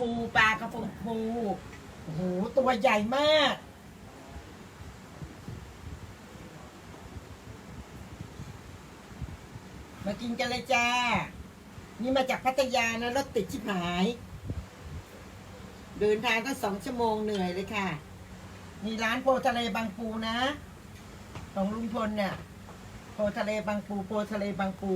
ปูปลากระพงปูโอ้โหตัวใหญ่มาก มากินกันเลยจ้า นี่มาจากพัทยานะรถติดชิบหาย เดินทางก็สองชั่วโมงเหนื่อยเลยค่ะ นี่ร้านโพทะเลบางปูนะ ของลุงพลเนี่ยโพทะเลบางปูโพทะเลบางปู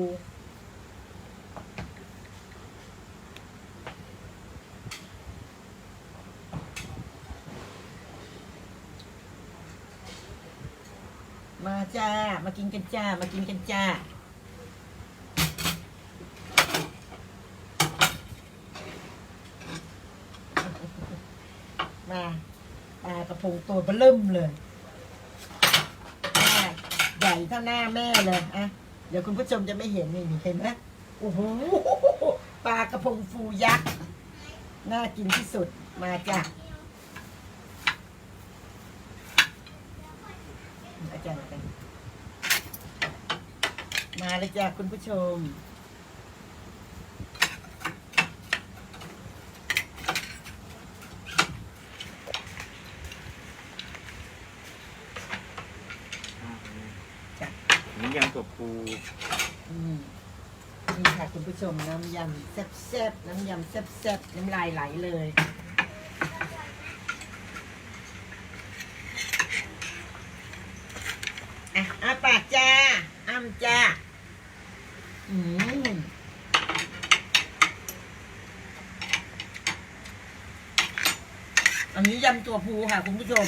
มาจ้า มากินกันจ้า มากินกันจ้า มาปลากระพงตัวเบลิ่มเลยแม่ใหญ่เท่าหน้าแม่เลยอะเดี๋ยวคุณผู้ชมจะไม่เห็นนี่เห็นไหมโอ้โหปลากระพงฟูยักษ์ น่ากินที่สุดมาจ้ะ อาจารย์อาจารย์มาเลยจ้ะคุณผู้ชมจ้ะนี่ยำตัวปูอืมนี่ค่ะคุณผู้ชมน้ำยำแซ่บๆน้ำยำแซ่บๆน้ำลายไหลเลยอะอาปากจ้าอ้ำจ้าอืมอันนี้ยำ ตัวภูค่ะคุณผู้ชม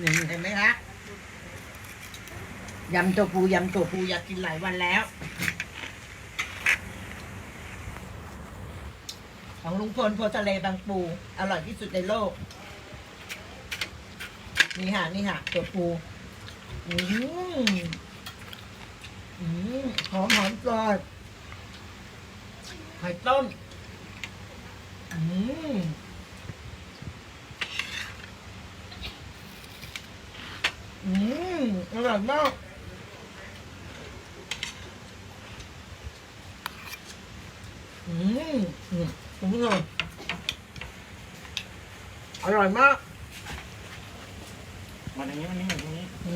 นี่เห็นไหมคะยำตัวภูยำตัวภูอยากกินหลายวันแล้ว ของลุงพลโพทะเลบางปู อร่อยที่สุดในโลก นี่ค่ะนี่ค่ะตัวปูอืมอืมหอมหอมกรอบไข่ต้มอืม อืมอร่อยมากอืมอืมคุณผู้ชมอร่อยมาก มันอย่างนี้มันนี่อย่างนี้อื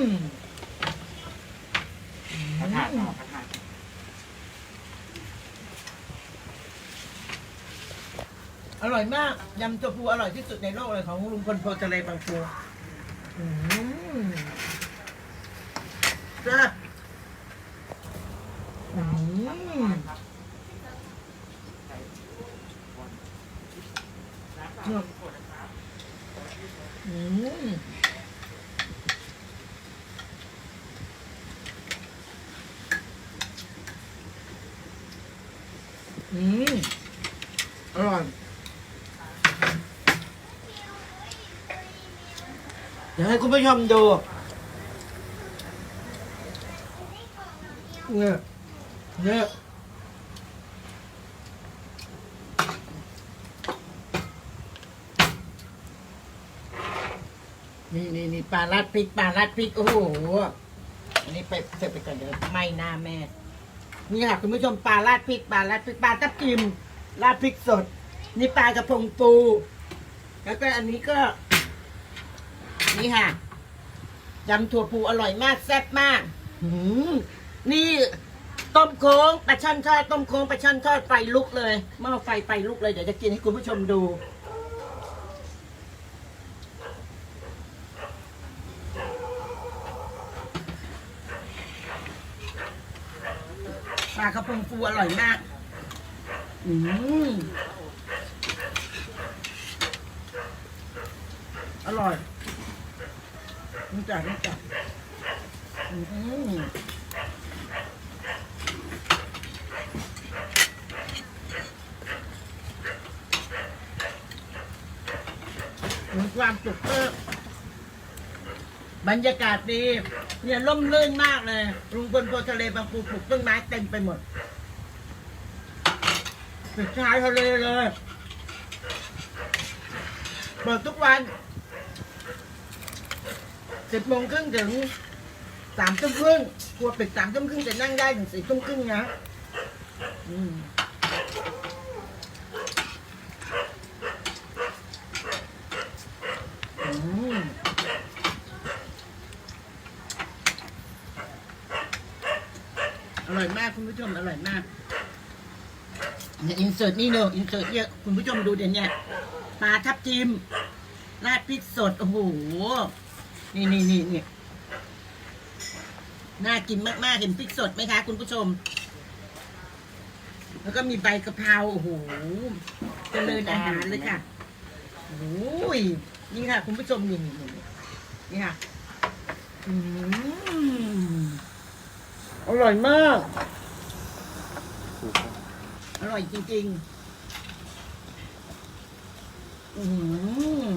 มพระธาตุต่อพระธาตุอร่อยมาก ยำตัวปูอร่อยที่สุดในโลกเลยของลุงพลโพทะเลบางปูอืม จ้าอืมอืมอืมอร่อย เดี๋ยวให้คุณผู้ชมดูเนี่ยเนี่ยนี่นี่นี่ปลาลัดพริกปลาลัดพริกโอ้โหอันนี้ไปเสร็จไปก่อนเดี๋ยวไหม่หน้าแม่ นี่ค่ะคุณผู้ชมปลาราดพริกปลาราดพริกปลาทับทิมราดพริกสด นี่ปลากระพงปูแล้วก็อันนี้ก็ นี่ค่ะยำถั่วปูอร่อยมากแซ่บมากหืมนี่ต้มโค้งปลาช่อนทอดต้มโค้งปลาช่อนทอดไฟลุกเลยหม้อไฟไฟลุกเลยเดี๋ยวจะกินให้คุณผู้ชมดูปลากระพงฟูอร่อยมาก อืม อร่อย นี่จ้ะนี่จ้ะอืมมีความสุขเพิ่มบรรยากาศดี เนี่ยร่มรื่นมากเลยลุงพลโพทะเลบางปูปลูกต้นไม้เต็มไปหมดเป็นชายทะเลเลย เปิดทุกวัน สิบโมงครึ่งถึงสามทุ่มครึ่งครัวปิดสามทุ่มครึ่งจะนั่งได้ถึงสี่ทุ่มครึ่งนะอืมอร่อยมากคุณผู้ชมอร่อยมากเนี่ยอินเสิร์ตนี่เนอะอินเสิร์ตเนี่ยคุณผู้ชมดูเดี๋ยวนี้ปลาทับทิมราดพริกสด โอ้โห นี่นี่นี่นี่น่ากินมาก ๆ เห็นพริกสดไหมคะ คุณผู้ชม แล้วก็มีใบกะเพราโอ้โหเจริญอาหารเลยค่ะโอ้ยนี่ค่ะ คุณผู้ชมนี่นี่นี่นี่ค่ะอืมอร่อยมาก อร่อยจริง ๆ อื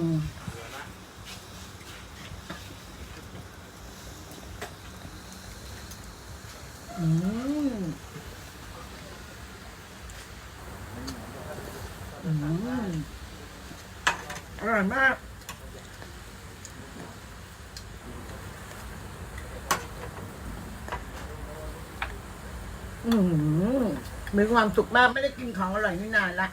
มอืมอืมอ ร่อยมาก อืมมีความสุขมากไม่ได้กินของอร่อยนี่นานละ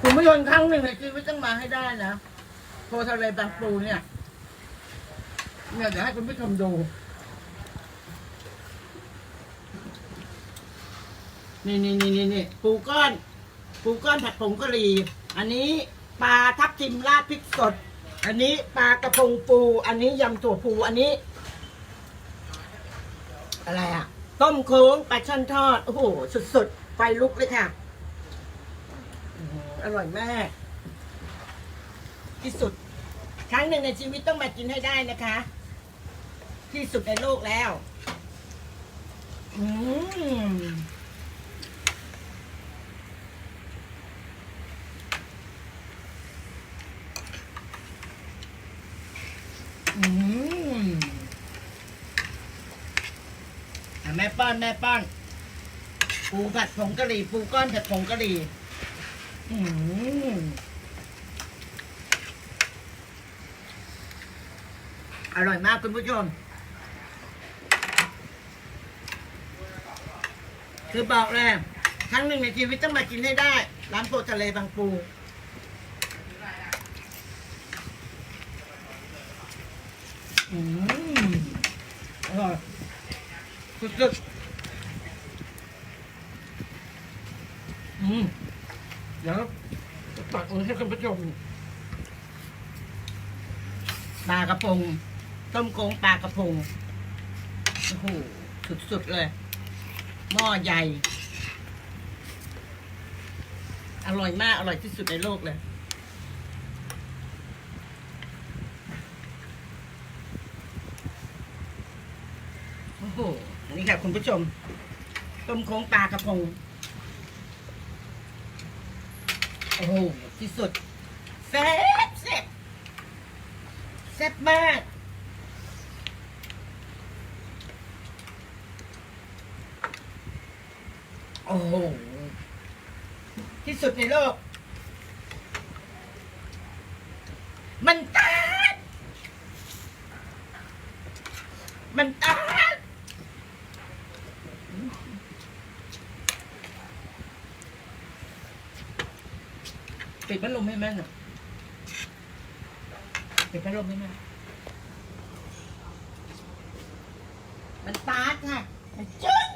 คุณผู้ชมครั้งหนึ่งในชีวิตต้องมาให้ได้นะโพทะเลบางปูเนี่ย เนี่ยเดี๋ยวให้คุณผู้ชมดู นี่นี่นี่นี่นี่ปูก้อน ปูก้อนผัดผงกะหรี่ อันนี้ปลาทับทิมราดพริกสด อันนี้ปลากระพงปู อันนี้ยำถั่วปูอันนี้ อะไรอะต้มโค้งปลาช่อนทอด โอ้โห สุดๆ ไฟลุกเลยค่ะอื้อหืออร่อยมาก ที่สุด ครั้งหนึ่งในชีวิตต้องมากินให้ได้นะคะ ที่สุดในโลกแล้ว อืม อืมอะแม่ ป้อนแม่ป้อนปูผัดผงกะหรี่ปูก้อนผัดผงกะหรี่อืมอร่อยมากคุณผู้ชม คือบอกเลยครั้งหนึ่งในชีวิตต้องมากินให้ได้ ร้านโพทะเลบางปู อืมอร่อยสุดๆ อืมเดี๋ยวตักมือให้คุณผู้ชมปลากระพง ต้มโค้งปลากระพงโอ้โหสุดๆเลย หม้อใหญ่ อร่อยมาก อร่อยที่สุดในโลกเลยโอ้โหนนี้ค่ะคุณผู้ชม ต้มโค้งปลากระพง โอ้โหที่สุดแซ่บแซ่บแซ่บมาก โอ้โหที่สุดในโลก มันตาดมันตาด ปิด พัดลมให้แม่หน่อยปิดพัดลมให้แม่มันตาดค่ะมันจึ้ง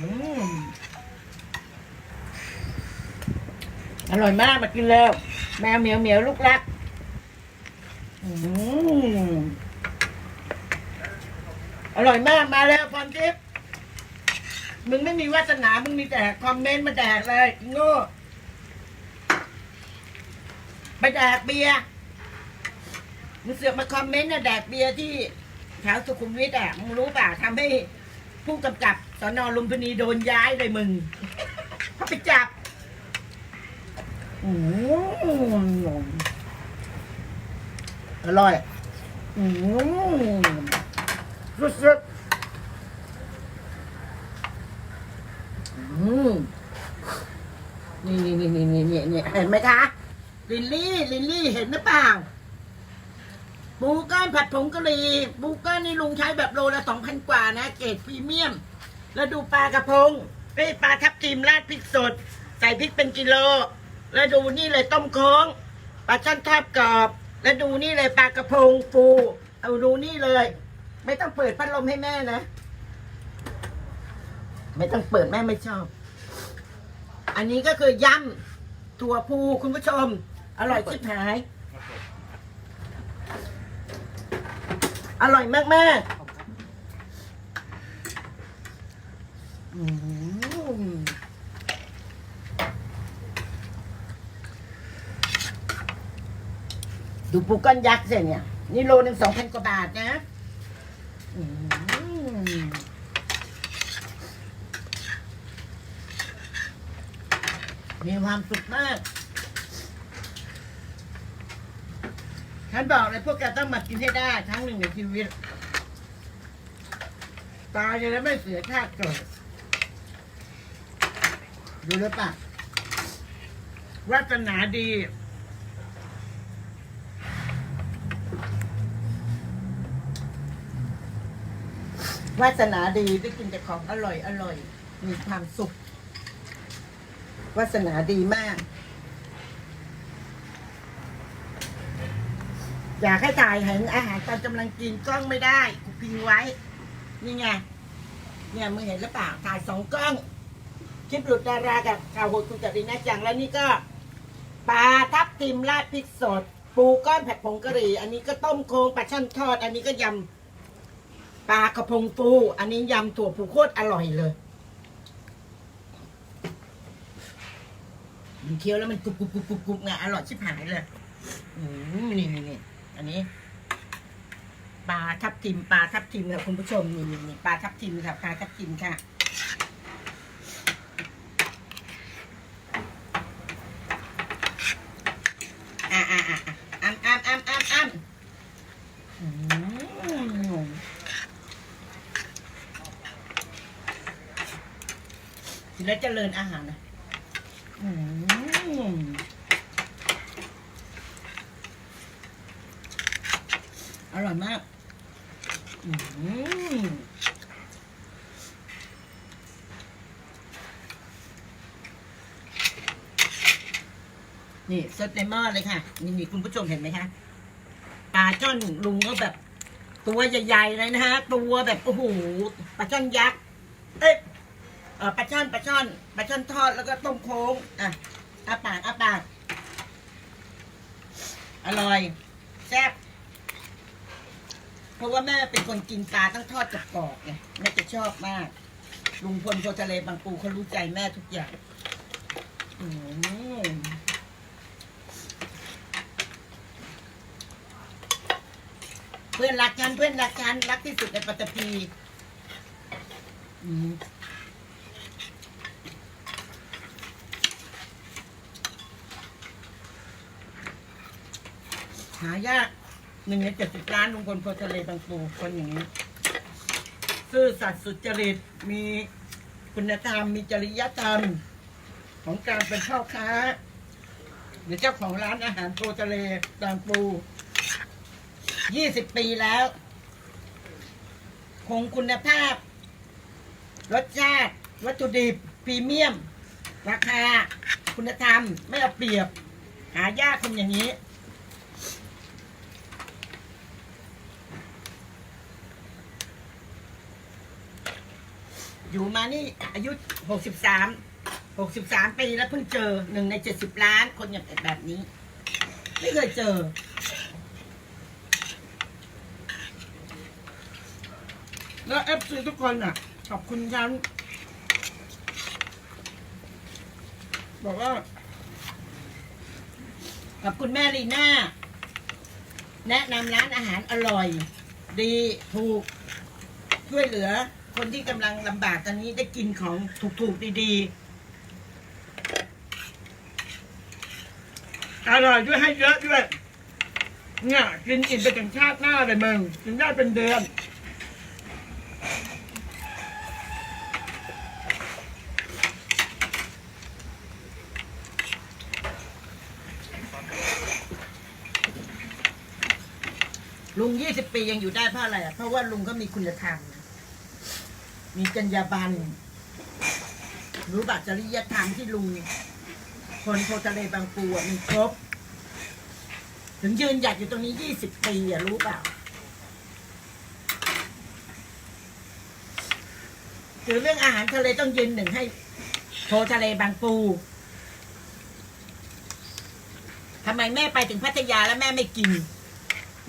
อืมอร่อยมากมากินแล้ว แมวเหมียวเหมียวลูกรักอืมอร่อยมากมาแล้วพรทิพย์ มึงไม่มีวาสนา มึงมีแต่คอมเมนต์มาแดกเลยโง่ไปแดกเบียร์มึงเสือกมาคอมเมนต์นะแดกเบียร์ที่แถวสุขุมวิทอะมึงรู้ป่ะทำให้ผู้กำกับสนลุมพินีโดนย้ายเลยมึงเขาไปจับอืมอร่อยอืมสุดๆ อืม นี่นี่นี่นี่นี่นี่นี่เห็นไหมคะ ลินลี่ ลินลี่เห็นหรือเปล่าปูก้อนผัดผงกะหรี่ปูก้อนนี่ลุงใช้แบบโลละสองพันกว่านะ เกรดพรีเมียม แล้วดูปลากระพงเอ้ยปลาทับทิมราดพริกสด ใส่พริกเป็นกิโล แล้วดูนี่เลยต้มโค้งปลาช่อนทอดกรอบ แล้วดูนี่เลยปลากระพงปู เอาดูนี่เลย ไม่ต้องเปิดพัดลมให้แม่นะ ไม่ต้องเปิดแม่ไม่ชอบ อันนี้ก็คือยำถั่วพูคุณผู้ชม อร่อยชิบหาย อร่อยมากมากๆอืมดูปูก้อนยักษ์สิเนี่ย นี่โลหนึ่งสองพันกว่าบาทนะอืม มีความสุขมาก ฉันบอกเลยพวกแกต้องมากินให้ได้ครั้งหนึ่งในชีวิต ตายจะได้ไม่เสียชาติเกิดดูแล้วปะวาสนาดีวาสนาดีได้กินแต่ของอร่อยอร่อย มีความสุข วาสนาดีมาก อยากให้ถ่ายเห็นอาหารตอนกำลังกินกล้องไม่ได้กูพิงไว้ นี่ไง เนี่ยมึงเห็นหรือเปล่าถ่ายสองกล้อง คลิปหลุดดารากับข่าวโหดคุณจัดดีนะจังแล้วนี่ก็ปลาทับทิมราดพริกสด ปูก้อนผัดผงกะหรี่ อันนี้ก็ต้มโครงปลาช่อนทอด อันนี้ก็ยำปลากระพงปู อันนี้ยำถั่วผูโคตรอร่อยเลย มันเคี้ยวแล้วมันกรุบกรุบกรุบกรุบกรุบไงอร่อยชิบหายเลยอืมนี่นี่นี่อันนี้ปลาทับทิมปลาทับทิมค่ะคุณผู้ชมนี่นี่นี่ปลาทับทิมค่ะปลาทับทิมค่ะอะอะอะอะอ้ำอ้ำอ้ำอ้ำอ้ำอืมกินแล้วเจริญอาหารนะอืมอ ร่อยมากนี่สดในหม้อเลยค่ะ นี่นี่คุณผู้ชมเห็นไหมคะปลาช่อนลุงก็แบบ ตัวใหญ่ๆเลยนะฮะตัวแบบโอ้โหปลาช่อนยักษ์เอ้ยเออปลาช่อนปลาช่อนปลาช่อนทอดแล้วก็ต้มโค้งอะอาปากอาปากอร่อย แซ่บ เพราะว่าแม่เป็นคนกินปลาต้องทอดกับกรอบไงแม่จะชอบมาก ลุงพลโพทะเลบางปูเขารู้ใจแม่ทุกอย่างอืมเพื่อนรักกันเพื่อนรักกันรักที่สุดในปัตตภีอืมหายาก หนึ่งในเจ็ดสิบล้านลุงพลโพทะเลบางปูคนอย่างนี้ ซื่อสัตย์สุจริตมีคุณธรรมมีจริยธรรม ของการเป็นพ่อค้า หรือเจ้าของร้านอาหารโพทะเลบางปูยี่สิบปีแล้ว คงคุณภาพ รสชาติ วัตถุดิบพรีเมียม ราคา คุณธรรม ไม่เอาเปรียบ หายากคนอย่างนี้ อยู่มานี่อายุหกสิบสามหกสิบสามปีแล้วเพิ่งเจอหนึ่งในเจ็ดสิบล้านคนอย่างแบบนี้ ไม่เคยเจอ แล้วเอฟซีทุกคนอะ ขอบคุณฉันบอกว่าขอบคุณแม่ลีน่า แนะนำร้านอาหารอร่อย ดีถูกช่วยเหลือ คนที่กำลังลำบากตอนนี้ได้กินของถูกๆดีๆ อร่อยด้วยให้เยอะด้วย เนี่ยกินอิ่มไปถึงชาติหน้าเลยมึงกินได้เป็นเดือนลุงยี่สิบปียังอยู่ได้เพราะอะไรอะ เพราะว่าลุงก็มีคุณธรรม มีจรรยาบรรณรู้บัตรจริยธรรมที่ลุงคนโพทะเลบางปูมีครบ ถึงยืนหยัดอยู่ตรงนี้ยี่สิบปีอะรู้เปล่าคือเรื่องอาหารทะเลต้องยืนหนึ่งให้โพทะเลบางปูทำไมแม่ไปถึงพัทยาแล้วแม่ไม่กิน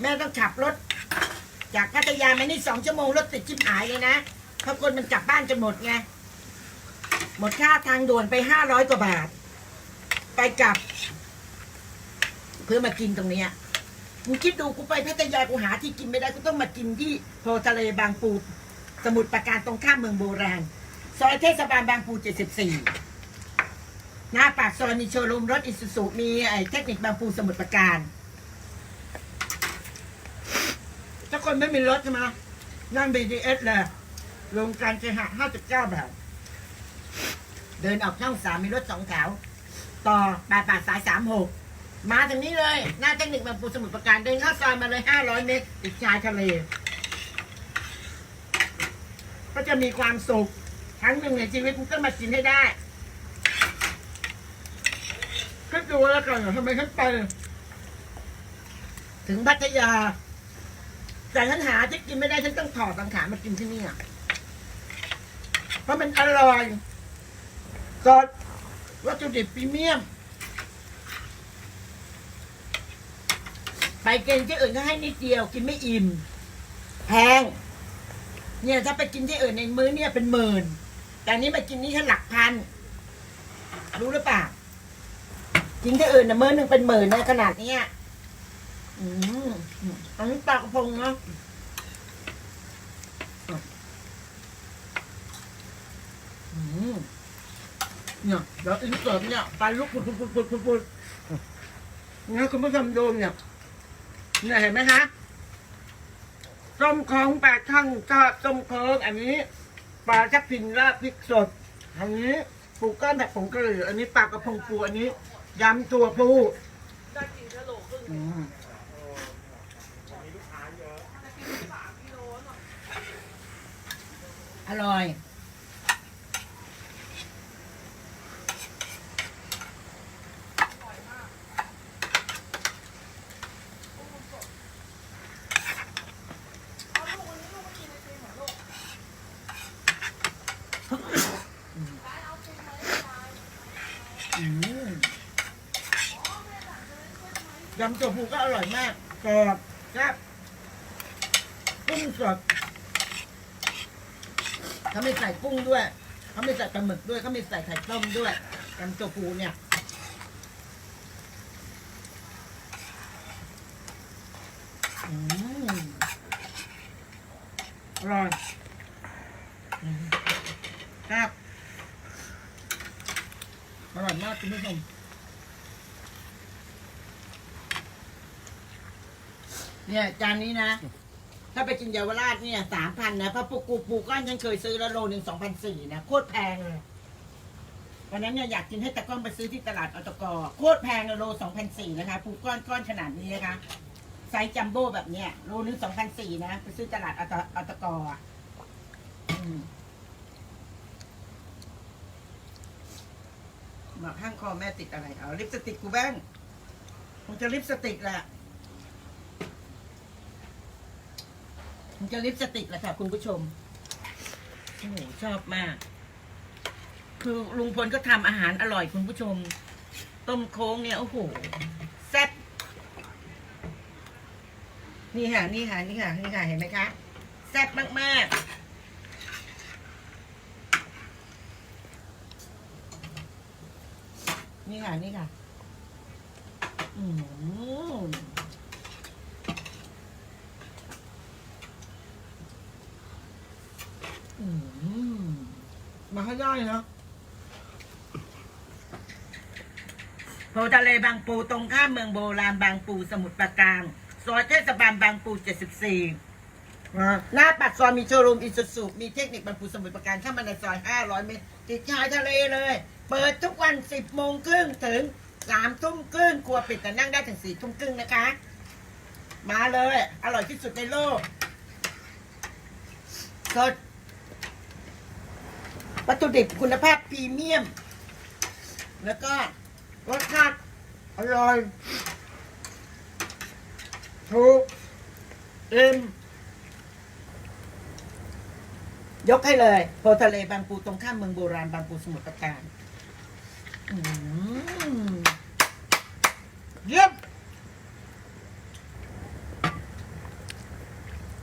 แม่ต้องขับรถ จากพัทยามานี่สองชั่วโมงรถติดชิบหายเลยนะ เพราะคนมันกลับบ้านกันหมดไง หมดค่าทางด่วนไปห้าร้อยกว่าบาท ไปกลับ เพื่อมากินตรงเนี้ยมึงคิดดูกูไปพัทยากูหาที่กินไม่ได้กูต้องมากินที่โพทะเลบางปู สมุทรปราการตรงข้ามเมืองโบราณ ซอยเทศบาลบางปู 74 หน้าปากซอยมีโชว์รูมรถอิสุสุมีไอ้เทคนิคบางปูสมุทรปราการ ถ้าคนไม่มีรถใช่ไหมนั่ง BTS เลย ลงการเคหะ59 บาท เดินออกช่องสามมีรถสองแถว ต่อปาปาสายสามหกมาถึงนี้เลย หน้าเทคนิคบางปูสมุทรปราการ เดินเข้าซอยมาเลย 500 เมตรติดชายทะเล ก็จะมีความสุข ครั้งหนึ่งในชีวิตมึงต้องมากินให้ได้ก็ดูแล้วกันทำไมฉันไป ถึงพัทยา แต่ฉันหาที่กินไม่ได้ฉันต้องถอดสังขารมากินที่นี่อะ เพราะมันอร่อยสดวัตถุดิบพรีเมียม ไปกินที่อื่นก็ให้นิดเดียวกินไม่อิ่มแพงเนี่ยถ้าไปกินที่อื่นในมื้อเนี่ยเป็นหมื่น แต่นนี้มากินนี่แค่หลักพัน รู้หรือเปล่ากินที่อื่นนะมื้อหนึ่งเป็นหมื่นในขนาดเนี้ยอืมอันนี้ปลากระพงเนาะ เนี่ยเดี๋ยวอินเสิร์ตเนี่ยไฟลุกปุดปุดปุดปุดปุดปุดนี่ยคุณผู้ชมดูเนี่ยเนี่ยเห็นไหมคะส้มโค้งปลาช่างทอดส้มโค้งอันนี้ปลาทับทิมราดพริกสดอันนี้ปูก้อนแบบผงกะหรี่อันนี้ปลากระพงปูอันนี้ยำตัวปูอืมอร่อย อืม ยำตัวผูก็อร่อยมากกรอบแซ่บกุ้งสดเขาไม่ใส่กุ้งด้วยเขาไม่ใส่ปลาหมึกด้วยเขาไม่ใส่ไข่ต้มด้วยยำตัวผูเนี่ยอืมอร่อยอืมครับ อร่อยมากคุณผู้ชม เนี่ยจานนี้นะ ถ้าไปกินเยาวราชเนี่ยสามพันนะเพราะปูกูปูก้อนฉันเคยซื้อแล้วโลหนึ่งสองพันสี่นะโคตรแพงเลยวันนั้นเนี่ยอยากกินให้ตะก้องไปซื้อที่ตลาดอตกโคตรแพงเลยโลสองพันสี่นะคะปูก้อนก้อนขนาดนี้นะคะไซส์จัมโบ้แบบเนี้ยโลนึงสองพันสี่นะไปซื้อตลาดอตอตกอะอืมหมาข้างคอแม่ติดอะไรเอาลิปสติกกูแบ้งคงจะลิปสติกแหละ คงจะลิปสติกแหละค่ะ คุณผู้ชมโอ้โหชอบมาก คือลุงพลก็ทำอาหารอร่อยคุณผู้ชม ต้มโค้งเนี่ยโอ้โหแซ่บนี่ค่ะ นี่ค่ะ นี่ค่ะ นี่ค่ะ เห็นไหมคะ แซ่บมาก ๆนี่ค่ะ นี่ค่ะ อืม มมาให้ได้เนาะโพทะเลบางปูตรงข้ามเมืองโบราณบางปูสมุทรปราการซอยเทศบาลบางปู 74นะหน้าปากซอยมีโชว์รูมอิสุสุมีเทคนิคบางปูสมุทรปราการเข้ามาในซอย 500 เมตร ติดชายทะเลเลย เปิดทุกวัน 10 โมงครึ่งถึง 3 ทุ่มครึ่งครัวปิดแต่นั่งได้ถึง 4 ทุ่มครึ่งนะคะ มาเลย อร่อยที่สุดในโลกสด วัตถุดิบคุณภาพพรีเมียม แล้วก็รสชาติอร่อยถูกเอ็มยกให้เลยโพทะเลบางปูตรงข้ามเมืองโบราณบางปูสมุทรปราการเยี่ยม